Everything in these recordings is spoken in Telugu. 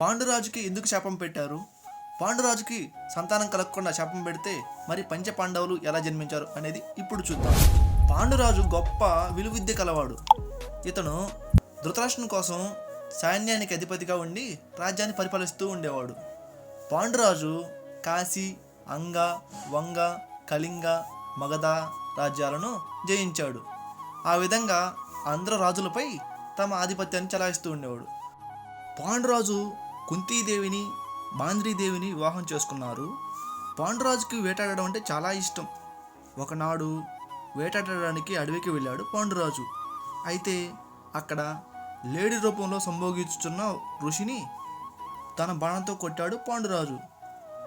పాండురాజుకి ఎందుకు శాపం పెట్టారు? పాండురాజుకి సంతానం కలగకుండా శాపం పెడితే మరి పంచ పాండవులు ఎలా జన్మించారు అనేది ఇప్పుడు చూద్దాం. పాండురాజు గొప్ప విలువిద్య కలవాడు. ఇతను ధృతరాష్ట్రం కోసం సైన్యానికి అధిపతిగా ఉండి రాజ్యాన్ని పరిపాలిస్తూ ఉండేవాడు. పాండురాజు కాశీ అంగ వంగ కళింగ మగధ రాజ్యాలను జయించాడు. ఆ విధంగా ఆంధ్ర రాజులపై తమ ఆధిపత్యాన్ని చలాయిస్తూ ఉండేవాడు. పాండురాజు కుంతీదేవిని మాంద్రీదేవిని వివాహం చేసుకున్నారు. పాండురాజుకి వేటాడడం అంటే చాలా ఇష్టం. ఒకనాడు వేటాడడానికి అడవికి వెళ్ళాడు పాండురాజు. అయితే అక్కడ లేడీ రూపంలో సంభోగించుతున్న ఋషిని తన బాణంతో కొట్టాడు పాండురాజు.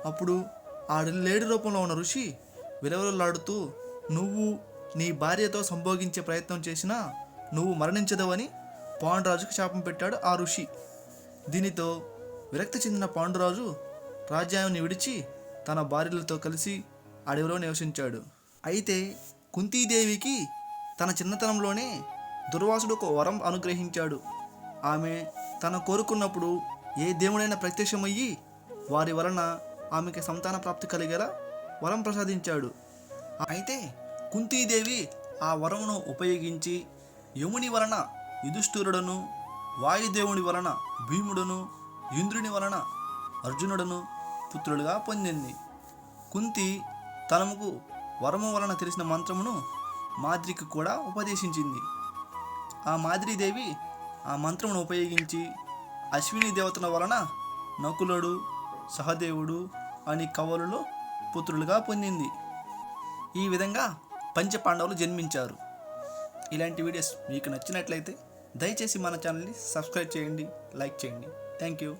అప్పుడు ఆ లేడి రూపంలో ఉన్న ఋషి విలవలలాడుతూ నువ్వు నీ భార్యతో సంభోగించే ప్రయత్నం చేసినా నువ్వు మరణించదవని పాండురాజుకు శాపం పెట్టాడు ఆ ఋషి. దీనితో విరక్తి చెందిన పాండురాజు రాజ్యాన్ని విడిచి తన భార్యలతో కలిసి అడవిలో నివసించాడు. అయితే కుంతీదేవికి తన చిన్నతనంలోనే దుర్వాసుడు ఒక వరం అనుగ్రహించాడు. ఆమె తన కోరుకున్నప్పుడు ఏ దేవుడైనా ప్రత్యక్షమయ్యి వారి వలన ఆమెకి సంతాన ప్రాప్తి కలిగేలా వరం ప్రసాదించాడు. అయితే కుంతీదేవి ఆ వరమును ఉపయోగించి యముని వలన యుధిష్ఠురుడను వాయుదేవుని వలన భీముడును ఇంద్రుని వలన అర్జునుడను పుత్రులుగా పొందింది. కుంతి తనముకు వరము వలన తెలిసిన మంత్రమును మాద్రికి కూడా ఉపదేశించింది. ఆ మాద్రీదేవి ఆ మంత్రమును ఉపయోగించి అశ్విని దేవతల వలన నకులుడు సహదేవుడు అని కవలులు పుత్రులుగా పొందింది. ఈ విధంగా పంచపాండవులు జన్మించారు. ఇలాంటి వీడియోస్ మీకు నచ్చినట్లయితే దయచేసి మన ఛానల్ని సబ్స్క్రైబ్ చేయండి లైక్ చేయండి. Thank you.